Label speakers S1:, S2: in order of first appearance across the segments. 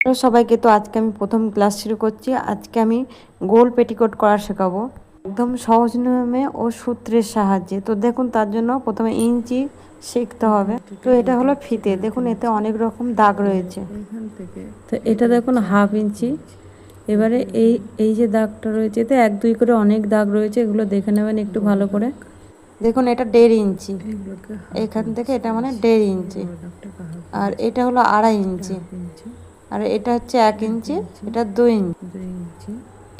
S1: Hello সবাইকে তো আজকে আমি প্রথম ক্লাস শুরু করছি। আজকে আমি গোল পেটিকোট করা শেখাবো। একদম সহজ নিয়মে ও সূত্রের সাহায্যে। তো দেখুন, তার জন্য প্রথমে ইঞ্চি শিখতে হবে। তো এটা হলো ফিতে। দেখুন, এতে অনেক রকম দাগ রয়েছে। তো এটা দেখুন, হাফ ইঞ্চি। এবারে এই এই যে দাগটা রয়েছে, এতে এক, দুই করে অনেক দাগ রয়েছে। এগুলো দেখে নেবেন একটু ভালো করে। দেখুন, এটা দেড় ইঞ্চি। এখান থেকে এটা মানে দেড় ইঞ্চি। আর এটা হলো আড়াই ইঞ্চি। আর এটা হচ্ছে এক ইঞ্চি এটা দুই ইঞ্চি।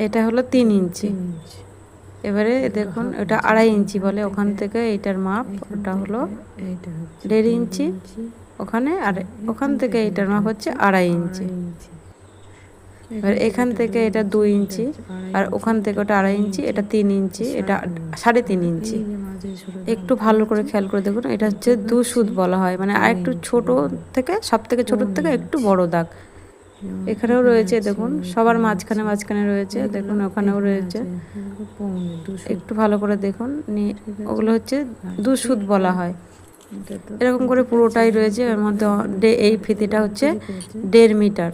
S1: এটা হলো তিন ইঞ্চি। এবারে দেখুন এটা আড়াই ইঞ্চি বলে ওখান থেকে এইটার মাপ ওটা হলো দেড় ইঞ্চি। ওখানে আর ওখান থেকে এইটার মাপ হচ্ছে আড়াই ইঞ্চি। এবার এখান থেকে এটা দুই ইঞ্চি আর ওখান থেকে ওটা আড়াই ইঞ্চি এটা তিন ইঞ্চি এটা সাড়ে তিন ইঞ্চি। একটু ভালো করে খেয়াল করে দেখুন এটা হচ্ছে দু সুদ বলা হয় মানে আর একটু ছোট থেকে সব থেকে ছোটোর থেকে একটু বড় দাগ। এখানেও রয়েছে দেখুন সবার মাঝখানে মাঝখানে রয়েছে দেখুন ওখানেও রয়েছে। একটু ভালো করে দেখুন ওগুলো হচ্ছে দু সুদ বলা হয়। এরকম করে পুরোটাই রয়েছে এর মধ্যে এই ফিতিটা হচ্ছে দেড় মিটার।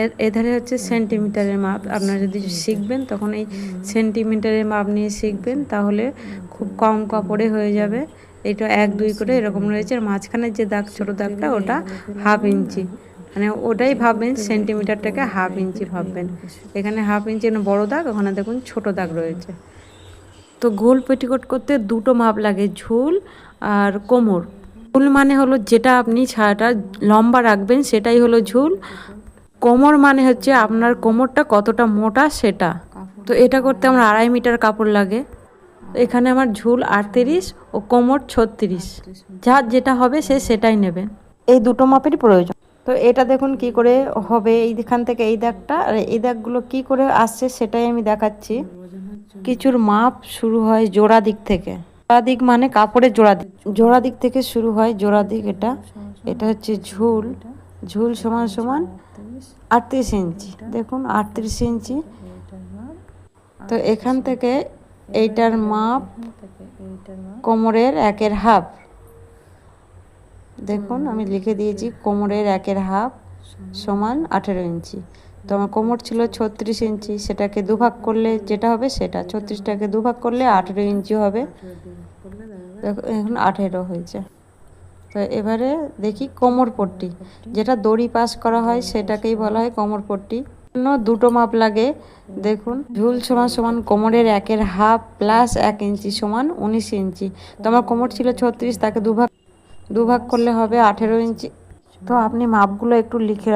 S1: এর এধারে হচ্ছে সেন্টিমিটারের মাপ। আপনারা যদি শিখবেন তখন এই সেন্টিমিটারের মাপ নিয়ে শিখবেন তাহলে খুব কম কাপড়ে হয়ে যাবে। এটা এক দুই করে এরকম রয়েছে। আর মাঝখানে যে দাগ ছোট দাগটা ওটা হাফ ইঞ্চি। মানে ওটাই ভাববেন সেন্টিমিটারটাকে হাফ ইঞ্চি ভাববেন। এখানে হাফ ইঞ্চি বড় দাগ, ওখানে দেখুন ছোট দাগ রয়েছে। তো গোল পেটিকোট করতে দুটো মাপ লাগে, ঝুল আর কোমর। ঝুল মানে হলো যেটা আপনি ছায়াটা লম্বা রাখবেন, সেটাই হলো ঝুল। কোমর মানে হচ্ছে আপনার কোমরটা কতটা মোটা, সেটা। তো এটা করতে আমার আড়াই মিটার কাপড় লাগে। এখানে আমার ঝুল আটত্রিশ ও কোমর ছত্রিশ। যার যেটা হবে সে সেটাই নেবে এই দুটো মাপেরই প্রয়োজন। তো এটা দেখুন কি করে হবে, এইখান থেকে এই দাগটা, আর এই দাগগুলো কি করে আসছে সেটাই আমি দেখাচ্ছি। কিছুর মাপ শুরু হয় জোড়া দিক থেকে। জোড়া দিক মানে কাপড়ের জোড়া দিক। জোড়া দিক থেকে শুরু হয় জোড়া দিক, এটা এটা হচ্ছে ঝুল। ঝুল সমান সমান আটত্রিশ ইঞ্চি। দেখুন, আটত্রিশ ইঞ্চি। তো এখান থেকে এইটার মাপ কোমরের একের হাফ। দেখুন আমি লিখে দিয়েছি কোমরের একের হাফ সমান আঠেরো ইঞ্চি। তো আমার কোমর ছিল ছত্রিশ ইঞ্চি সেটাকে দুভাগ করলে যেটা হবে সেটা ছত্রিশটাকে দুভাগ করলে আঠেরো ইঞ্চি হবে। এখন আঠেরো হয়েছে। তো এবারে দেখি কোমর পট্টি যেটা দড়ি পাস করা হয় সেটাকেই বলা হয় কোমর পট্টি। জন্য দুটো মাপ লাগে দেখুন। ঝুল সমান সমান কোমরের একের হাফ প্লাস এক ইঞ্চি সমান উনিশ ইঞ্চি। তো আমার কোমর ছিল ছত্রিশ তাকে দুভাগ দুভাগ করলে হবে আঠেরো ইঞ্চি। তো আপনি মাপগুলো একটু লিখে